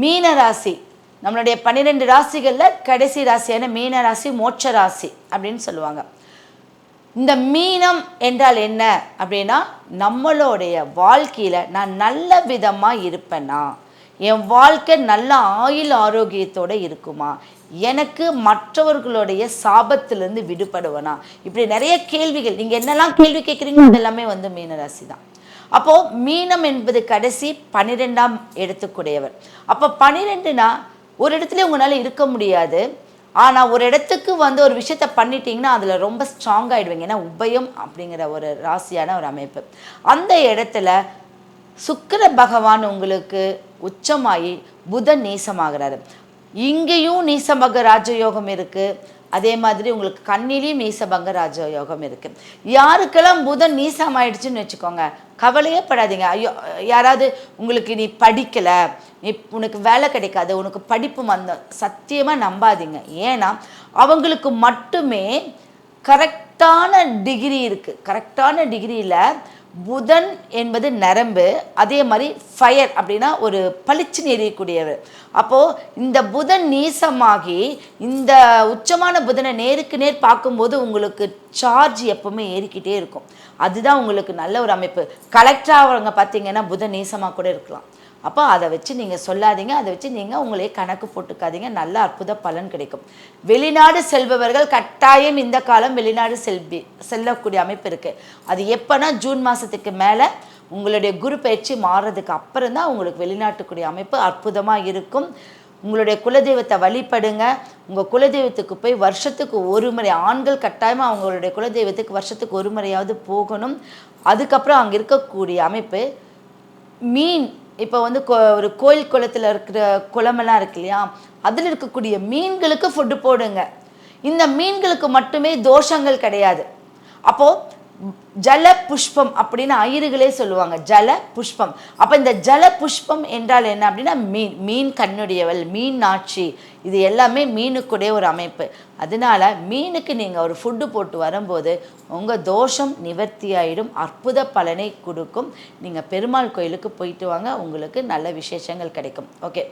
மீன ராசி. நம்மளுடைய பன்னிரெண்டு ராசிகளில் கடைசி ராசியான மீன ராசி மோட்ச ராசி அப்படின்னு சொல்லுவாங்க. இந்த மீனம் என்றால் என்ன அப்படின்னா நம்மளுடைய வாழ்க்கையில் நான் நல்ல விதமாக இருப்பேனா? என் வாழ்க்கை நல்ல ஆயுள் ஆரோக்கியத்தோடு இருக்குமா? எனக்கு மற்றவர்களுடைய சாபத்திலிருந்து விடுபடுவனா? இப்படி நிறைய கேள்விகள். நீங்கள் என்னெல்லாம் கேள்வி கேட்குறீங்களோ அதெல்லாமே வந்து மீனராசி தான். அப்போது மீனம் என்பது கடைசி பன்னிரெண்டாம் இடத்துக்குடையவர். அப்போ பன்னிரெண்டுனா ஒரு இடத்துல உங்களால் இருக்க முடியாது. ஆனால் ஒரு இடத்துக்கு வந்து ஒரு விஷயத்த பண்ணிட்டீங்கன்னா அதில் ரொம்ப ஸ்ட்ராங் ஆகிடுவீங்க ஏன்னா உபயம் அப்படிங்கிற ஒரு ராசியான ஒரு அமைப்பு. அந்த இடத்துல சுக்கர பகவான் உங்களுக்கு உச்சமாகி புதன் நீசமாகிறாரு. இங்கேயும் நீசமக ராஜயோகம் இருக்குது அதே மாதிரி உங்களுக்கு கண்ணிலையும் நீசபங்க ராஜயோகம் இருக்குது யாருக்கெல்லாம் புதன் நீசம் ஆயிடுச்சுன்னு வச்சுக்கோங்க கவலையே படாதீங்க. ஐயோ யாராவது உங்களுக்கு நீ படிக்கலை நீ உனக்கு வேலை கிடைக்காது உனக்கு படிப்பு வந்த சத்தியமாக நம்பாதீங்க. ஏன்னா அவங்களுக்கு மட்டுமே கரெக்டான டிகிரி இருக்குது கரெக்டான டிகிரியில் புதன் என்பது நரம்பு அதே மாதிரி ஃபயர் அப்படின்னா ஒரு பளிச்சுன்னு எரியக்கூடியவர் அப்போது இந்த புதன் நீசமாகி இந்த உச்சமான புதனை நேருக்கு நேர் பார்க்கும்போது உங்களுக்கு சார்ஜ் எப்பவுமே ஏறிக்கிட்டே இருக்கும். அதுதான் உங்களுக்கு நல்ல ஒரு அமைப்பு. கலெக்டர் ஆகிறவங்க பார்த்தீங்கன்னா புதன் நீசமாக கூட இருக்கலாம். அப்போ அதை வச்சு நீங்கள் சொல்லாதீங்க அதை வச்சு நீங்கள் உங்களே கணக்கு போட்டுக்காதீங்க. நல்ல அற்புத பலன் கிடைக்கும். வெளிநாடு செல்பவர்கள் கட்டாயம் இந்த காலம் வெளிநாடு செல்வி செல்லக்கூடிய அமைப்பு இருக்குது அது எப்போனா ஜூன் மாதத்துக்கு மேலே உங்களுடைய குரு பயிற்சி மாறுறதுக்கு அப்புறம் தான் உங்களுக்கு வெளிநாட்டுக்குரிய அமைப்பு அற்புதமாக இருக்கும். உங்களுடைய குலதெய்வத்தை வழிபடுங்க. உங்கள் குலதெய்வத்துக்கு போய் வருஷத்துக்கு ஒரு முறை ஆண்கள் கட்டாயமாக அவங்களுடைய குலதெய்வத்துக்கு வருஷத்துக்கு ஒரு முறையாவது போகணும். அதுக்கப்புறம் அங்கே இருக்கக்கூடிய அமைப்பு மீன் இப்போ வந்து ஒரு கோயில் குளத்தில் இருக்கிற குளமெல்லாம் இருக்கு இல்லையா? அதில் இருக்கக்கூடிய மீன்களுக்கு ஃபுட்டு போடுங்க. இந்த மீன்களுக்கு மட்டுமே தோஷங்கள் கிடையாது. அப்போது ஜல புஷ்பம் அப்படின்னு ஐயர்களே சொல்லுவாங்க. ஜல புஷ்பம். அப்போ இந்த ஜல புஷ்பம் என்றால் என்ன அப்படின்னா மீன் மீன் கண்ணுடையவள் மீன் நாட்சி. இது எல்லாமே மீனுக்குடைய ஒரு அமைப்பு. அதனால மீனுக்கு நீங்கள் ஒரு ஃபுட்டு போட்டு வரும்போது உங்கள் தோஷம் நிவர்த்தி ஆகிடும் அற்புத பலனை கொடுக்கும். நீங்கள் பெருமாள் கோயிலுக்கு போயிட்டு வாங்க. உங்களுக்கு நல்ல விசேஷங்கள் கிடைக்கும். ஓகே